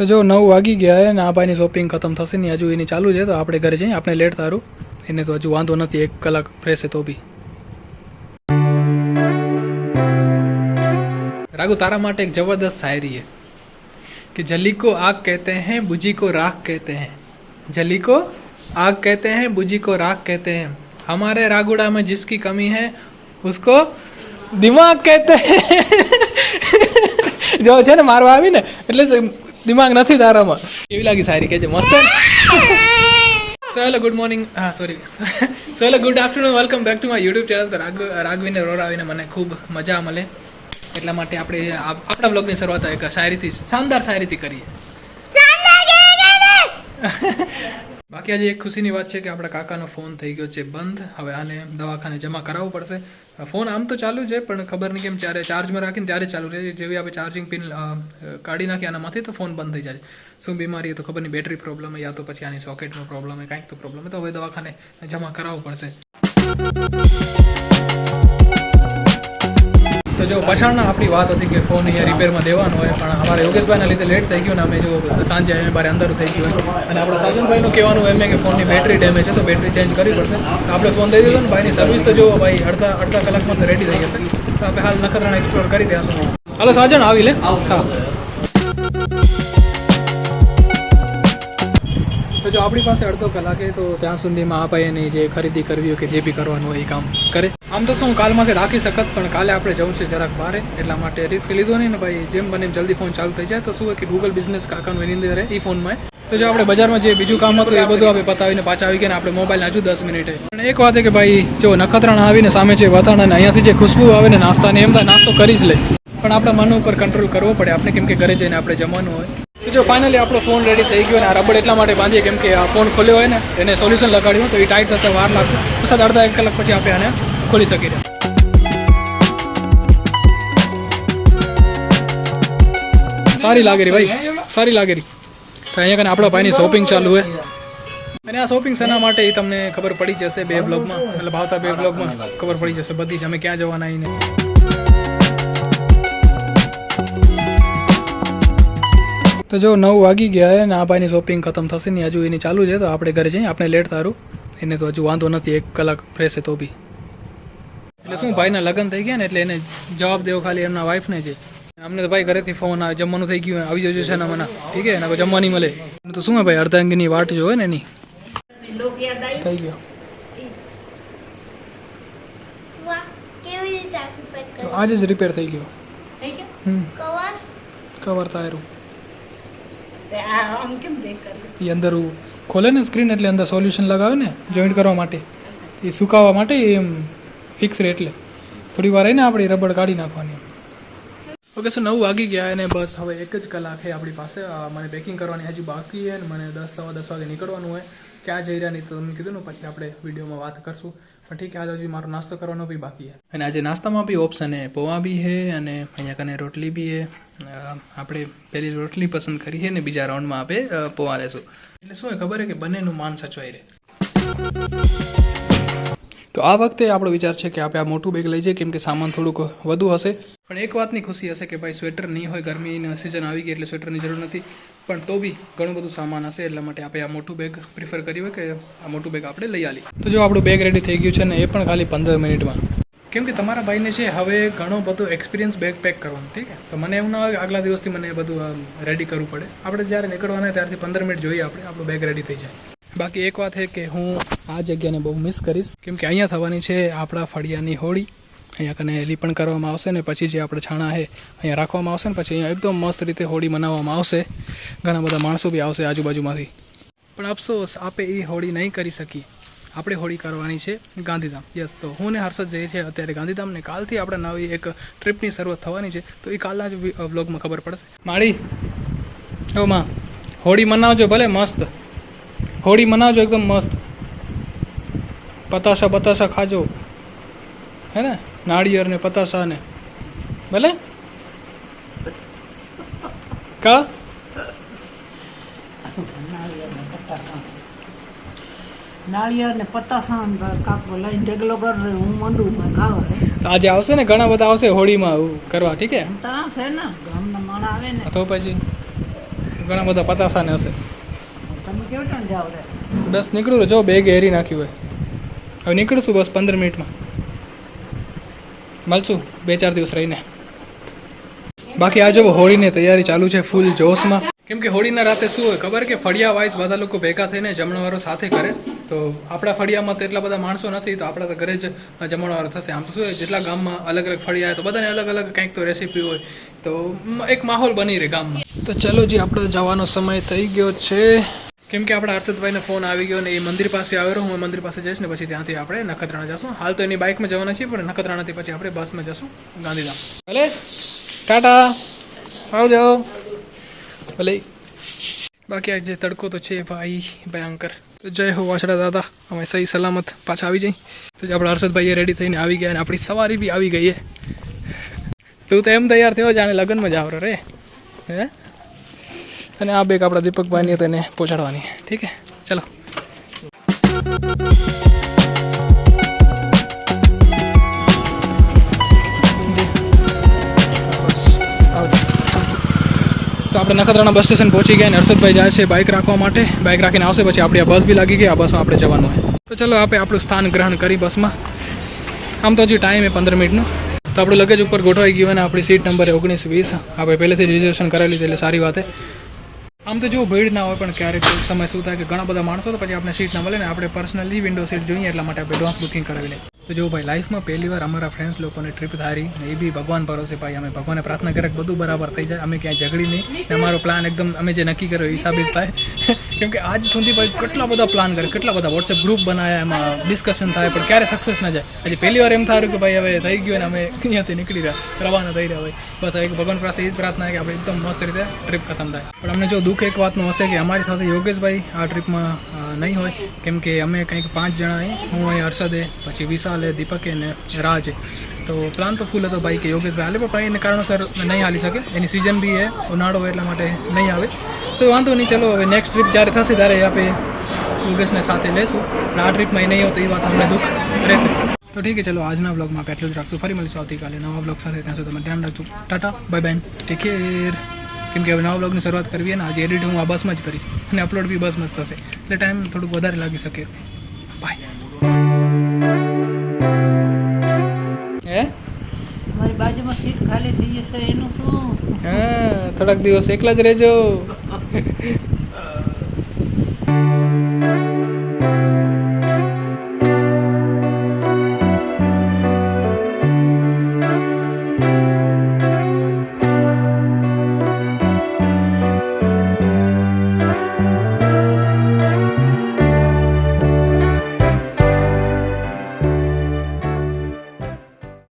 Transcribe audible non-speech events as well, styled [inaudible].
તો જો નવ વાગી ગયા છે ને આ ભાઈની શોપિંગ ખતમ થશે ને હજુ એની ચાલુ છે તો આપણે ઘરે જઈએ આપણે લેટ સારું એને તો હજુ વાંધો નથી એક કલાક રહેશે તો બી રાઘુ તારા માટે એક જબરદસ્ત શાયરી है कि जली को आग कहते हैं बुझी को राख कहते हैं जली को आग कहते हैं बुझी को राख कहते हैं हमारे रागुड़ा में जिसकी कमी है उसको દિમાગ કહેતે [laughs] જો છે ને મારવા આવી ને એટલે તો દિમાગ નથી તારામાં. કેવી લાગી સારી કે છે? મસ્ત? સો હેલો ગુડ મોર્નિંગ હા sorry so hello good afternoon welcome back to my YouTube channel તો રાગ રાગવીને રોરાવીને મને ખૂબ મજા મળે એટલા માટે આપણે આપણા બ્લોગની શરૂઆત એક શાયરીથી શાનદાર શાયરીથી કરીએ. [laughs] બાકી આજે એક ખુશીની વાત છે કે આપણા કાકાનો ફોન થઈ ગયો છે બંધ. હવે આને દવાખાને જમા કરાવવો પડશે. ફોન આમ તો ચાલુ છે, પણ ખબર નહીં કેમ જ્યારે ચાર્જમાં રાખીને ત્યારે ચાલુ રહે છે. જેવી આપણે ચાર્જિંગ પિન કાઢી નાખીએ આનામાંથી તો ફોન બંધ થઈ જાય શું બીમારી તો ખબર નહીં બેટરી પ્રોબ્લેમ યા તો પછી આની સોકેટનો પ્રોબ્લેમ હોય, કાંઈક તો પ્રોબ્લેમ તો હવે દવાખાને જમા કરાવવું પડશે. જો પાછળના આપણી વાત હતી કે ફોન અહીંયા રિપેરમાં દેવાનો હોય, પણ અમારા યોગેશભાઈના લીધે લેટ થઈ ગયું ને અમે જો સાંજે અમે બારે અંદર થઈ ગયું અને આપણા સાજનભાઈનું કહેવાનું એમ કે ફોનની બેટરી ડેમેજ છે, તો બેટરી ચેન્જ કરવી પડશે. આપણે ફોન દઈ દીધો ને, ભાઈની સર્વિસ તો જો ભાઈ અડધા અડધા કલાકમાં તો રેડી થઈ જશે. તો આપણે હાલ નખત્રાણા એક્સપ્લોર કરી ત્યાં હાલો સાજન, આવી લે. હા. જો આપણી પાસે અડધો કલાકે તો ત્યાં સુધીમાં આ ભાઈ જે ખરીદી કરવી હોય કે જે બી કરવાનું હોય એ કામ કરે. આમ તો શું, કાલમાંથી રાખી શકત, પણ કાલે આપણે જવું છે જરાક બહાર. એટલા માટે રિસ્ક લીધો નહીં ને ભાઈ, જેમ બને એમ જલ્દી ફોન ચાલુ થઈ જાય. તો શું હોય કે ગૂગલ બિઝનેસ કાકાનું એની અંદર એ ફોનમાં તો જો આપણે બજારમાં જે બીજું કામ હતું એ બધું આપણે પતાવીને પાછા આવી ગયા આપણે મોબાઈલ હજુ દસ મિનિટે. પણ એક વાત કે ભાઈ, જો નખત્રાણા આવીને સામે છે વાતાવરણ અને અહીંયાથી જે ખુશ્બુ આવે ને નાસ્તાની એમ નાસ્તો કરી જ લે. પણ આપણા મન ઉપર કંટ્રોલ કરવો પડે. આપણે કેમ કે ઘરે જઈને આપણે જમવાનું હોય. જો ફાઇનલી આપણો ફોન રેડી થઈ ગયો અને આ રબડ એટલા માટે બાંધીએ કેમ કે આ ફોન ખોલ્યો હોય ને, એને સોલ્યુશન લગાડ્યું તો એ ટાઈટ થતા વાર લાગશે. તો અડધા એક કલાક પછી આપણે આને ખોલી શકીએ. સારી લાગે રહી ભાઈ, સારી લાગે રહી તો અહીંયા કને આપણા ભાઈની શોપિંગ ચાલુ હોય અને આ શોપિંગ શેના માટે એ તમને ખબર પડી જશે બે બ્લોગમાં મતલબ આવતા બે બ્લોગમાં ખબર પડી જશે. બધી જ અમે ક્યાં જવાના આવીને તો જો નવ વાગી ગયા છે ને આ ભાઈની શોપિંગ ખતમ થશે ને હજુ એની ચાલુ છે તો આપણે ઘરે જઈએ આપણે લેટ સારું એને તો હજુ વાંધો નથી એક કલાક રહેશે તો બી. એટલે શું ભાઈના લગ્ન થઈ ગયા ને એટલે એને જવાબ દેવો ખાલી એમના વાઈફને છે અમને તો ભાઈ ઘરેથી ફોન આવે જમવાનું થઈ ગયું આવી જજો છે મને ઠીક છે? એના જમવાની મળે. તો શું ભાઈ અર્ધાંગીની વાટ જોવે ને એની. થઈ ગયો. આજે જ રિપેર થઈ ગયો. કવર કવર તાયરું આમ કેમ પેક કર્યું એ અંદર ખોલે ને સ્ક્રીન એટલે અંદર સોલ્યુશન લગાવે ને જોઈન્ટ કરવા માટે. એ સુકાવા માટે એમ ફિક્સ રહે એટલે. થોડી વાર રહીને આપણે રબડ કાઢી નાખવાની. ઓકે સો નવું વાગી ગયા અને બસ હવે એક જ કલાક છે આપણી પાસે. મારે પેકિંગ કરવાની હજી બાકી છે અને મને દસ, સવા દસ વાગે નીકળવાનું હોય. ક્યાં જઈ રહ્યા નહીં તો તમને કીધું ને, પછી આપણે વિડીયોમાં વાત કરશું. ઠીક છે આજે હજી મારો નાસ્તો કરવાનો બી બાકી છે. અને આજે નાસ્તામાં બી ઓપ્શન હે પૌવા બી છે અને અહીંયા કને રોટલી બી હે આપણે પહેલી રોટલી પસંદ કરી છે ને બીજા રાઉન્ડમાં આપણે પોવા લેશું. એટલે શું ખબર હે કે બંનેનું માન સચવાઈ રહે? તો આ વખતે આપણો વિચાર છે કે આપણે આ મોટું બેગ લઈ જઈએ, કેમ કે સામાન થોડુંક વધુ હશે. પણ એક વાતની ખુશી હશે કે ભાઈ સ્વેટર નહીં હોય, ગરમીની સિઝન આવી ગઈ એટલે સ્વેટરની જરૂર નથી. પણ તો બી ઘણું બધું સામાન હશે, એટલા માટે આપણે આ મોટું બેગ પ્રિફર કર્યું હોય કે આ મોટું બેગ આપણે લઈ આવીએ તો જો આપણું બેગ રેડી થઈ ગયું છે ને એ પણ ખાલી પંદર મિનિટમાં. કેમ કે તમારા ભાઈને છે, હવે ઘણો બધો એક્સપિરિયન્સ બેગ પેક કરવાનો, ઠીક છે? તો મને એવું ના હોય આગલા દિવસથી મને બધું રેડી કરવું પડે. આપણે જ્યારે નીકળવાના ત્યારથી પંદર મિનિટ જોઈએ આપણે, આપણું બેગ રેડી થઈ જાય. બાકી એક વાત છે કે હું આ જગ્યાને બહુ મિસ કરીશ. કેમ કે અહીંયા થવાની છે આપણા ફળિયાની હોળી. અહીંયા કને લીપણ કરવામાં આવશે ને પછી જે આપણે છાણા છે અહીંયા રાખવામાં આવશે ને પછી અહીંયા એકદમ મસ્ત રીતે હોળી મનાવવામાં આવશે. ઘણા બધા માણસો બી આવશે આજુબાજુમાંથી. પણ અફસોસ, આપે એ હોળી નહીં કરી શકીએ. આપણે હોળી કરવાની છે ગાંધીધામ. યસ તો હું ને હર્ષદ જઈએ છીએ અત્યારે ગાંધીધામ ને કાલથી આપણે નવી એક ટ્રીપની શરૂઆત થવાની છે. તો એ કાલના જ વ્લોગમાં ખબર પડશે. માળી, ઓ માં, હોળી મનાવજો ભલે મસ્ત. હોળી મનાવજો એકદમ મસ્ત. પતાસા બતાસા ખાજો. હે ને? નાળિયેર ને પતાસા ને. ભલે? કા? નાળિયેર ને પતાસા ને કાપો લઈને ઢગલો કરે હું મંડું માં ખાવા તો આજે આવશે ને? ઘણા બધા આવશે હોળીમાં કરવા. ઠીક છે? ને. ગામના માણા આવે ને. તો પછી ઘણા બધા પતાસાને હશે તમે કેવું ટાઈમ જાવ રે બસ નીકળું જો બેગ હેરી નાખ્યું હોય. હવે નીકળશું બસ પંદર મિનિટમાં. મળશું બે ચાર દિવસ રહીને. બાકી આ જો હોળીની તૈયારી ચાલુ છે ફૂલ જોશમાં. કેમ કે હોળીના રાતે શું હોય, ખબર કે ફળિયા વાઇઝ બધા લોકો ભેગા થઈને જમણવારો સાથે કરે. તો આપણા ફળિયામાં તો એટલા બધા માણસો નથી, તો આપણા તો ઘરે જ જમણવારો થશે. આમ તો શું હોય, જેટલા ગામમાં અલગ અલગ ફળિયા તો બધાને અલગ અલગ કંઈક તો રેસીપી હોય. તો એક માહોલ બની રહે ગામમાં. તો ચલો જી, આપણો જવાનો સમય થઈ ગયો છે. કેમ કે આપણા હર્ષદભાઈને ફોન આવી ગયો ને એ મંદિર પાસે આવેલો હું મંદિર પાસે જઈશ ને પછી ત્યાંથી આપણે નખત્રાણા જશું. હાલ તો એની બાઇકમાં જવાના છીએ, પણ નખત્રાણાથી પછી આપણે બસમાં જશું, ગાંધીધામ. ભલે? ટાટા. આવજો ભલે. બાકી આજે તડકો તો છે ભાઈ, ભયંકર. તો જય હો વાછડા દાદા, અમે સહી સલામત પાછા આવી જઈ. તો જે આપણા હર્ષદભાઈએ રેડી થઈને આવી ગયા અને આપણી સવારી બી આવી ગઈ તું તો એમ તૈયાર થયો જાણે લગ્નમાં જ આવરો રે. હે? અને આ બેગ આપણા દીપકભાઈની તો એને પહોંચાડવાની ઠીક હે? ચલો. તો આપણે નખત્રાણા બસ સ્ટેશન પહોંચી ગયા અને હર્ષદભાઈ જાય છે બાઇક રાખવા માટે. બાઇક રાખીને આવશે, પછી આપણી આ બસ બી લાગી ગઈ, આ બસમાં આપણે જવાનું હોય. તો ચલો આપણે આપણું સ્થાન ગ્રહણ કરી બસમાં આમ તો હજી ટાઈમ એ પંદર મિનિટનો. તો આપણું લગેજ ઉપર ગોઠવાઈ ગયું અને આપણી સીટ નંબર ઓગણીસ વીસ. આપણે પહેલેથી રિઝર્વેશન કરાવી લીધી એટલે સારી વાત છે આમ તો જો ભીડ ના હોય, પણ ક્યારેક સમય શું થાય કે ઘણા બધા માણસો તો પછી આપણે સીટ ના મળે ને આપણે પર્સનલી વિન્ડો સીટ જોઈએ એટલા માટે આપણે એડવાન્સ બુકિંગ કરાવી લઈએ. તો જો ભાઈ લાઈફમાં પહેલી વાર અમારા ફ્રેન્ડ્સ લોકોને ટ્રીપ ધારી એ બી ભગવાન ભરોસે ભાઈ, અમે ભગવાને પ્રાર્થના કરે બધું બરાબર થઈ જાય, અમે ક્યાંય ઝઘડી નહીં અમારો પ્લાન એકદમ, અમે જે નક્કી કર્યો એ હિસાબે થાય. [laughs] કેમ કે આજ સુધી ભાઈ કેટલા બધા પ્લાન કરે કેટલા બધા વોટ્સએપ ગ્રુપ બનાવ્યા એમાં ડિસ્કશન થાય, પણ ક્યારે સક્સેસ ના જાય? આજે પહેલી વાર એમ થયું કે ભાઈ હવે થઈ ગયું ને અમે અહીંયાથી નીકળી રહ્યા, રવાના થઈ રહ્યા હોય. બસ હવે ભગવાન પાસે એ જ પ્રાર્થના કે આપણે એકદમ મસ્ત રીતે ટ્રીપ ખતમ થાય. પણ અમને જો દુઃખ એક વાતનું હશે કે અમારી સાથે યોગેશભાઈ આ ટ્રીપમાં નહીં હોય. કેમ કે અમે કંઈક પાંચ જણા અહીં હું અહીં હર્ષદે, પછી વિશાલે દીપકે ને રાજ તો પ્લાન તો ફૂલ હતો ભાઈ કે યોગેશભાઈ હાલે, પણ ભાઈ એને કારણોસર નહીં હાલી શકે. એની સિઝન બી એ ઉનાળો એટલા માટે નહીં આવે. તો વાંધો નહીં, ચલો, હવે નેક્સ્ટ ટ્રીપ જ્યારે થશે ત્યારે આપણે યોગેશને સાથે લેશું. પણ આ ટ્રીપમાં એ નહીં હોય તો એ વાત અમને દુઃખ રહેશે. તો ઠીક છે, ચલો, આજના બ્લોગમાં આપણે એટલું જ રાખશું. ફરી મળીશું આવતીકાલે નવા બ્લોગ સાથે. ત્યાં સુધી તમે ધ્યાન રાખજો. Tata bye bye take care કેમ કે હવે નવા બ્લોગની શરૂઆત કરવી ને આજે એડિટ હું આ બસમાં જ કરીશ. અને અપલોડ બી બસમાં જ થશે એટલે ટાઈમ થોડુંક વધારે લાગી શકે. બાય હે? મારી બાજુમાં સીટ ખાલી થઈ જશે એનું શું? હા થોડાક દિવસ એકલા જ રહેજો.